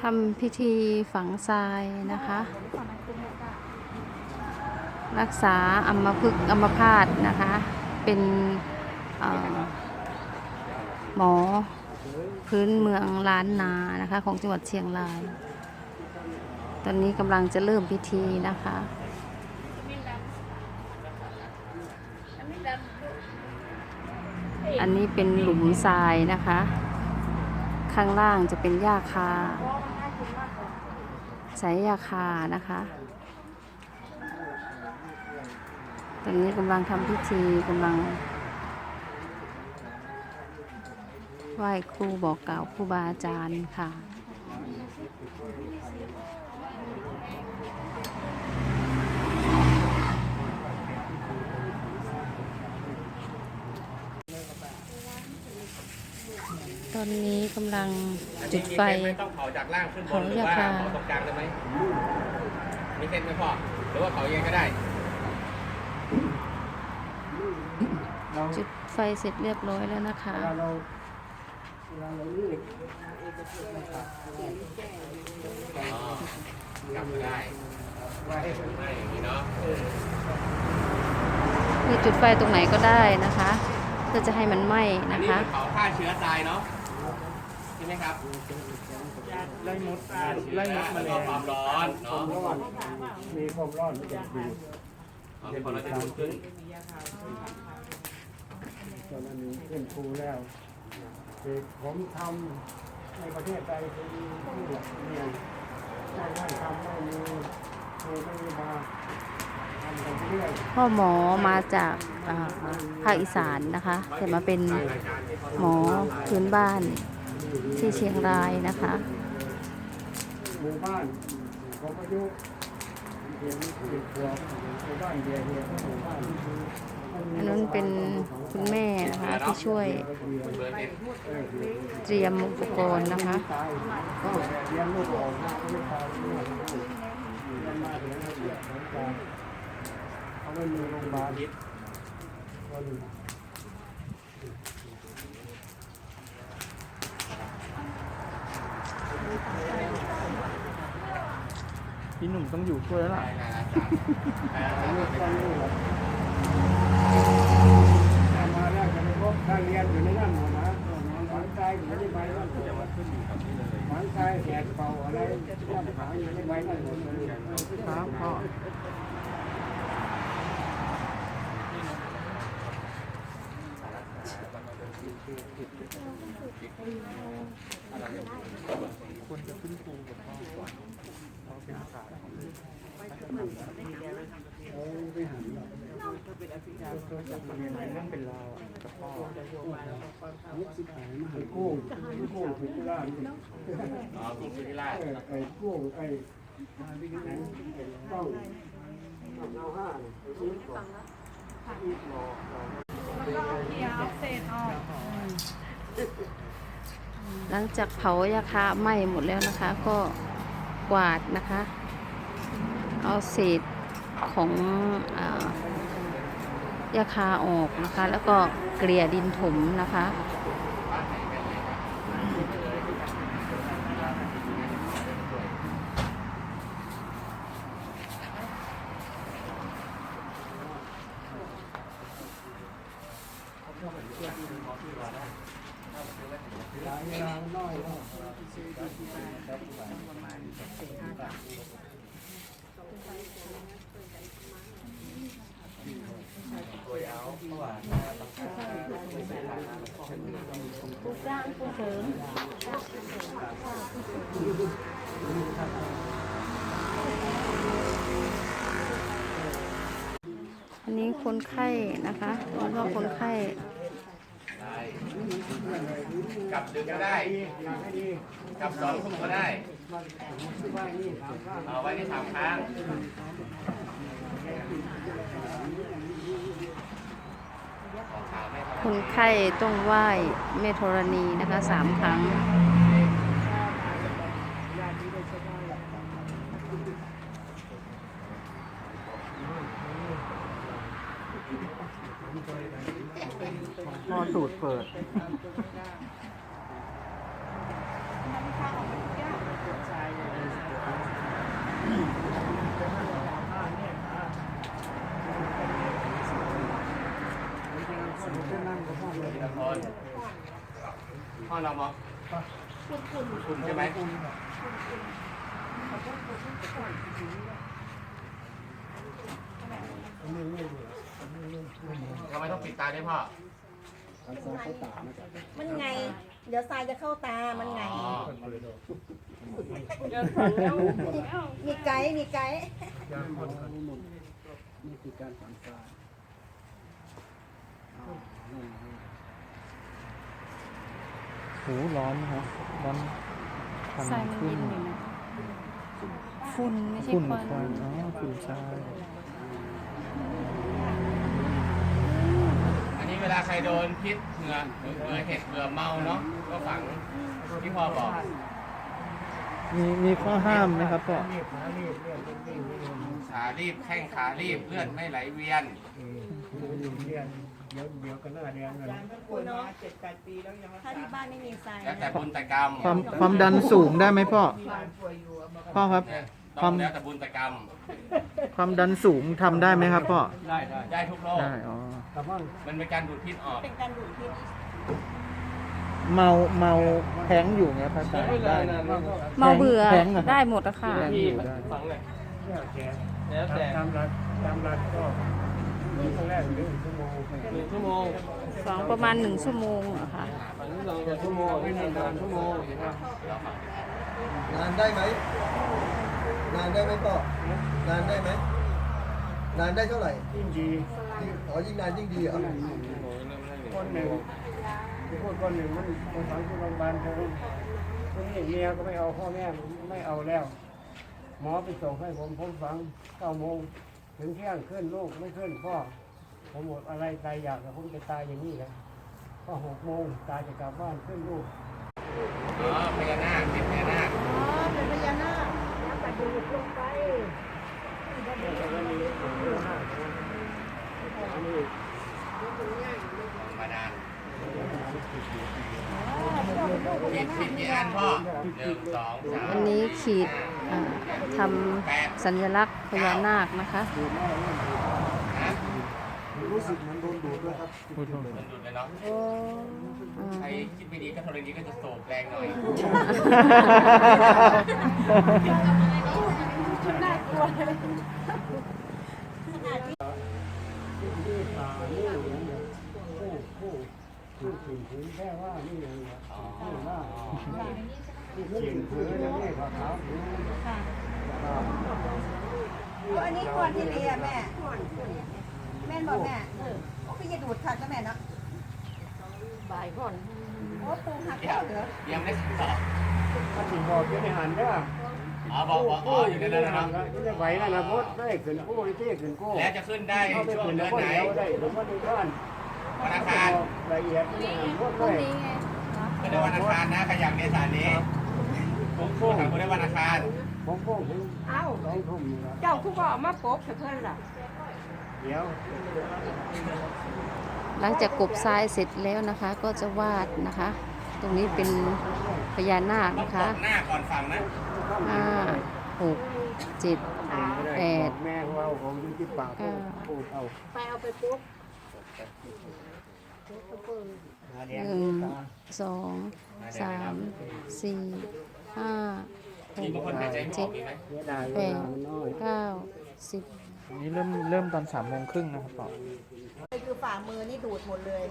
ทำพิธีฝังทรายนะคะ รักษาอัมพฤกษ์อัมพาตนะคะ เป็นหมอพื้นเมืองล้านนานะคะ ของจังหวัดเชียงราย ตอนนี้กำลังจะเริ่มพิธีนะคะอันนี้เป็นหลุมทรายนะคะ ข้างล่างจะเป็นหญ้าคาใช้หญ้าคานะคะ ตอนนี้กำลังทำพิธีกำลังไหว้ครูบอกกล่าวครูบาอาจารย์ค่ะ อนนี้กำลังจุดไฟมีเส้นไม่ต้องเผาจากล่างขึ้นบนหรือเผาว่าจากเผาตรงกลางได้ไหมมีเส้นไหมพ่อหรือว่าเผายังไงก็ได้จุดไฟเสร็จเรียบร้อยแล้วนะคะ เวลาเราเวลาเรารีบอ๋อกลับมาได้ไว้ไม่อย่างนี้เนาะคือจุดไฟตรงไหนก็ได้นะคะ เพื่อจะให้มันไหม้อันนะนี้คะคือเผาฆ่าเชื้อตายเนาะใช่ ไหมครับไล่มดไล่มดมาแล้วเลก็ยความร้อนเนาะมร้อนมีความร้อนมันจะดูดอ๋อมีความร้อนจะดูดขึ้นตอนนั้นนี้ขึ้นภูแล้วคือผมทำในประเทศไทยคือที่หลักเนี่ยไม่ได้ทำไม่มีครูไม่มีมาทำไปเรื่อยพ่อหมอมาจากอ่าภาคอีสานนะคะแต่มาเป็นหมอพื้นบ้าน ที่เชียงรายนะคะหมู่บ้านผมอายุเพียงสิบขวบหมู่บ้านเดียวเดียวหมู่บ้านอันนั้นเป็นคุณแม่นะคะที่ช่วยเตรียมอุปกรณ์นะคะก็เลี้ยงลูกออกมาเลี้ยงมาเลี้ยงระเบียบของการเขาไม่มีโรงพยาบาล พี่หนุ่มต้องอยู่ช่วยแล้วล่ะลูกก็ลูกถ้ามาแล้วจะไม่พบถ้าเรียนอยู่ในนั้นหมดนะหวังใจอยู่ในใบนั่นหวังใจแหกเป่าอะไรย่ำหาอยู่ในใบนั่นหมดเลยครับพ่อควรจะขึ้นครูกับพ่อก่ ไปหาอะไรเรื่องเป็นลาวอะกระป๋อกุ้งสุธิราชไอ้กุ้งไอ้ต้งเอาห้ไอ้กุ้งก่อนอีกรอรอหลังจากเผายาคาไหม้หมดแล้วนะคะ ก็ กวาดนะคะ เอาเศษของอยาคาออกนะคะ แล้วก็เกลี่ยดินถมนะคะ ร่างผู้เสริมอันนี้คนไข้นะคะแล้วก็คนไข้กลับดึกก็ได้ กลับสองทุ่มก็ได้ เอาไว้ที่สามครั้งขอข่าวไม่พอ คนไข้ต้องไหว้เมธรณีนะคะสามครั้ง พอสูตรเปิด นั่อเลยทีละคนห้องเรามองคุณใช่ไหมนี่นี่ทำไมต้องปิดตาด้วยพ่อ มันไง เดี๋ยวทรายจะเข้าตา มันไง มีไกด์มีไกด์ นี่คือการฝังตา หูร้อนครับร้อนควันทรายมันขึ้เย็นนอยู่นะฝุ่นไม่ใช่ฝุ่นควันควันอ๋อฝุ่นทราย อันนี้เวลาใครโดนพิษเหงื่อหรือเหงื่อเห็ดเหงื่อเมาเนาะก็ฝังที่พ่อบอกมีมีข้อห้ามไหมครับพ่อรีบหารีบเรียกจริงๆนี่ขารีบแข้งขารีบเลือดไม่ไหลเวียนเรียน เดี๋ยวเดี๋ยวก็น่าเรียนกันคุณเนาะถ้าที่บ้านไม่มีทรายแล้วแต่บุญแต่กรรมความความดันสูงได้ไหมพ่อพ่อครับ เนี่ยคต้วาองม แล้วแต่บุญแต่กรรมความดันสูงทำได้ไหมครับพ่อ ได้ได้ได้ทุกโรค ได้อ๋อแต่ว่ามันเป็นการดูดพิษออกเป็นการดูดพิษเมาเมาแท้งอยู่เงี้ยพระอาจารย์ได้ไหมเมาเบื่อแท้งอะครับได้หมดอะค่ะแท้งอยู่ได้แล้วแต่แล้วแต่ ตามรักตามรักก็มี ครั้งแรกหนึ่งชั่วโมงหนึ่งชั่วโมงสองประมาณหนึ่งชั่วโมงอค่ะฝังที่เราชั่วโมงไม่นานชั่วโมงนานได้ไหมนานได้ไหมพ่อนานได้ไหมนานได้เท่าไหร่ยิ่งดีอ๋อยิ่งนานยิ่งดีเหรอคนหนึ่งพูดคนหนึ่งมันคนฝังที่โรงพยาบาลเธอคนนี้เมียก็ไม่เอาพ่อแม่ไม่เอาแล้ว หมอไปส่งให้ผมผมฝังเก้าโมง ถึงเที่ยงขึ้นลูกไม่ขึ้นพ่อผมหมดอะไรตายอยากแต่ผมจะตายอย่างนี้แหละพอหกโมงตายจะกลับบ้านขึ้นลูกอ๋อพญานาคเป็นพญานาคอ๋อเป็นพญานาคน้ำปัดดูดลงไปมานานผิดผิดกี่อันพ่อหนึ่งสองสามอันนี้ขีดอ่าทำสัญลักษณ์ พญานาคนะคะนะรู้สึกเหมือนโดนดูดด้วยครับพูดถูกมันดูดเลยเนาะอ่าใครคิดไม่ดีก็ธรณีก็จะโศกแรงหน่อยที่ป่านี่อย่างเงี้ยคู่คู่คู่ถึงถึงแค่ว่านี่อย่างเงี้ยที่ว่าที่เขียนถือแล้วนี่ขาวๆ ถือก็อันนี้ควรที่เรียแม่ แม่นบอกแม่โอ้ก็อย่าดูดขาดนะแม่เนาะบ่ายก่อนโอ้ปูหักเดี๋ยเข้าวเหรอยังไม่ได้ตอบถ้าถึงบอกจะได้หันได้ป่ะอ๋อบอกว่าอ๋ออยู่ในนั้นแล้วเนาะจะไหวนะนะพดได้ขึ้นกู้ที่ขึ้นกู้แล้วจะขึ้นได้เข้าไปช่วงขึ้นเดือนกู้ไหนเดียวได้หรือว่าในบ้านวันอังคารละเอียดนี่พดพรุ่ได้งนี้ไงก็ในวันอังคารนะใครอยากเรียนสายนี้ผมพูดถามคุณได้วันอังคาร ผมกู้ถึงเอ้าสองทุ่มนี่ละเจ้าคู่ก็เอามาปบให้เพื่อนล่ะเดี๋ยวหลังจากกบทรายเสร็จแล้วนะคะ ก็จะวาดนะคะ ตรงนี้เป็นพญานาคต้องนะตคะบหน้าก่อนฟังนะห้าหกเจ็ด แปด แม่ของเราผมอยู่ที่ปากพูดเอาไปเอาไปปุ๊บหนึ่งสองสามสี่ห้าห มีกบางคนหายใจไม่อเจ็อดกมีไหมเสียดายแปเวดลามันน้อยเก้าสิบอันนี้เริ่มเริ่มตอนสามโมงครึ่งนะครับพ่อเลยคือฝ่ามือนี่ดูดหมดเลย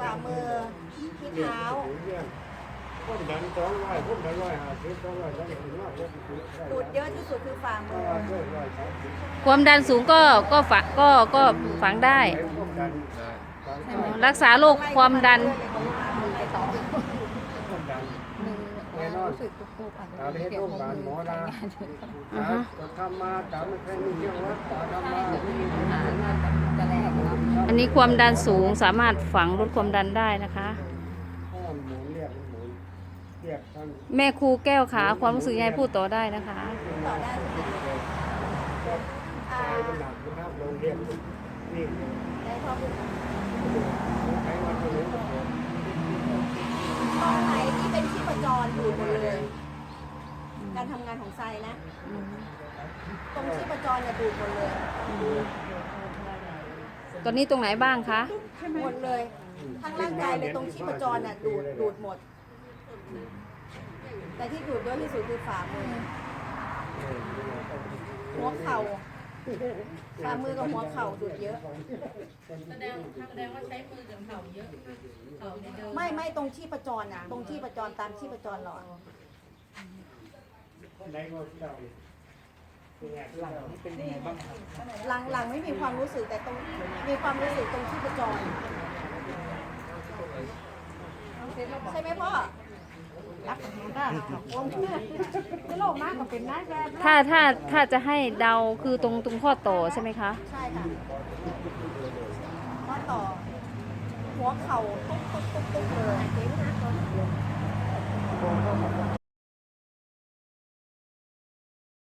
ฝ่ามือที่เท้าคนดันสองร้อยคนดันร้อยห้าสิบสองร้อยสามสิบห้าสิบดูดเยอะที่สุดคือฝ่ามือร้อยสามสิบความดันสูงก็ก็ฝังก็ก็ฝังได้คนดันรักษาโรคความดันคนดันแน่นอน ตาเทศโรงพยาบาลหมอลาอ่าฮะทำมาตามไม่เคยมีเรื่องวัดตาทำมาที่มีปัญหาอันนี้ความดันสูงสามารถฝังลดความดันได้นะคะข้อหมุนเรียกหมุนเรียกท่านแม่ครูแก้วขาความรู้สึกยังไงพูดต่อได้นะคะ ต่อได้ใช่ไหมอ่าตายเป็นหนักนะครับโรงเรียนนี่ได้พอพูดใช้วันนี้ตอนไหนที่เป็นชีพจรดูดหมดเลย การทำงานของไซนะตรงชีพจรเนี่ยดูดหมดเลยเตอนนี้ตรงไหนบ้างคะ หมดเลยทั้งร่างกายเลยตรงชีพจรน่ะดูดดูดหมด แต่ที่ดูดเยอะที่สุดคือฝ่ามือหัวเข่าฝ่ามือกับหัวเข่าดูดเยอะ แสดงแสดงว่าใช้มือกับเข่าเยอะเข่าในเดิมไม่ไม่ตรงชีพจรน่ะตรงชีพจรตามชีพจรหรอ ไหนก็เก่าหลังนี่เป็นยังไงบ้างหลังหลังไม่มีความรู้สึกแต่ตรงมีความรู้สึกตรงชีพจรใช่ไหมพ่อรักกับหนูได้หรอเพื่อจะโลภมากกว่เป็นนาแบบถ้าถ้าถ้าจะให้เดาคือตรงตรงข้อต่อใช่ไหมคะ ใช่ค่ะข้อต่อ หัวเข่าตุ๊บตุ๊บตุ๊บตุ๊บเล